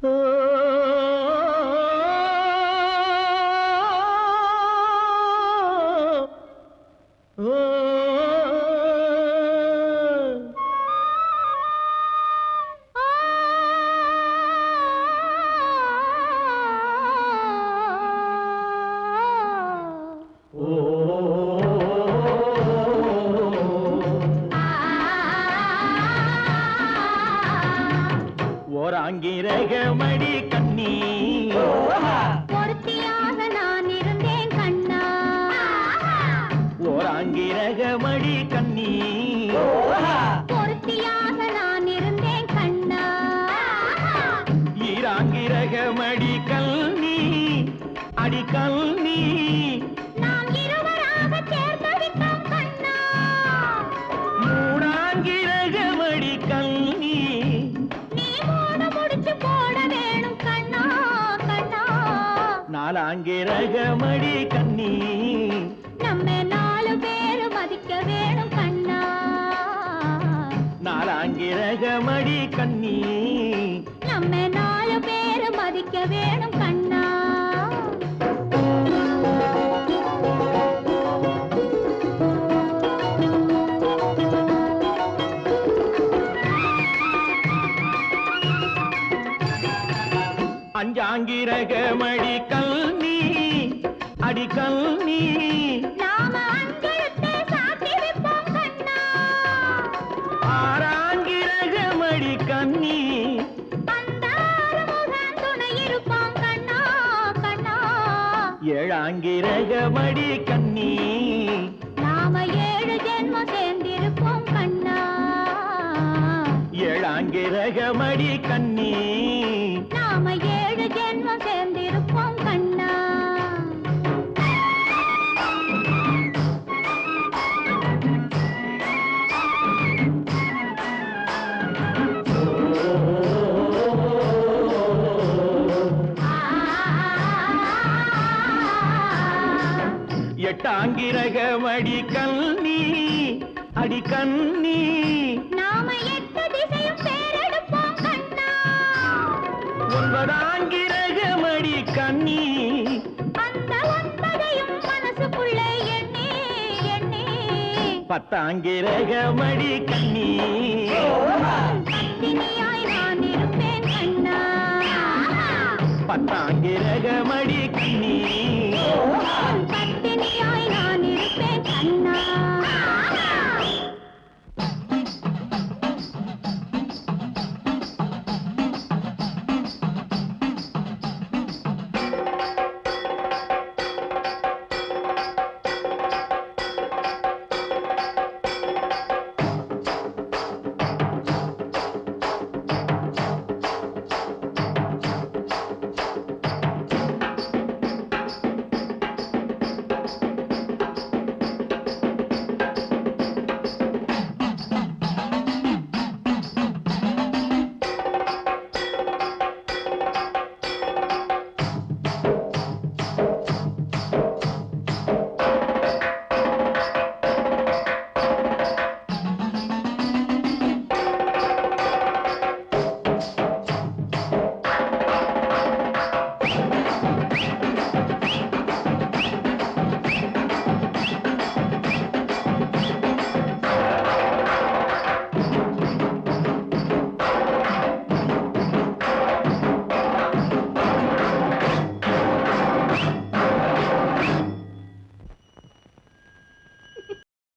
Uh, ஓராங்கிரகமடி கண்ணி. ஒருத்தியாக நான் இருந்தேன் கண்ணா. ஓராங்கிரகமடி கண்ணி. ஒருத்தியாக நான் இருந்தேன் கண்ணா. ஈராங்கிரகமடி கல்னி அடி கல்னி நாலாங்கிரகமடி கண்ணி. நம்ம நாலு பேரு மதிக்க வேணும் கண்ணா. நாலாங்கிரகமடி கண்ணி. நம்ம நாலு பேரு மதிக்க வேணும் அஞ்சாங்கிரகமடி கல்னி அடி கல்னி நாம அஞ்செழுத்தை சாத்தி வைப்போம் கண்ணா. ஆறாங்கிரகமடி கண்ணி. ஏழாங்கிரகமடி கண்ணி. நாம ஏழு ஜென்மம் சேர்ந்திருப்போம் கண்ணா. ஏழாங்கிரகமடி கண்ணி. சேர்ந்திருப்போம் கண்ணா. எட்டாங்கிரகமடி கண்ணி அடி கண்ணி நாம பத்தாங்கிரகமடி கண்ணி. பத்தினியாய்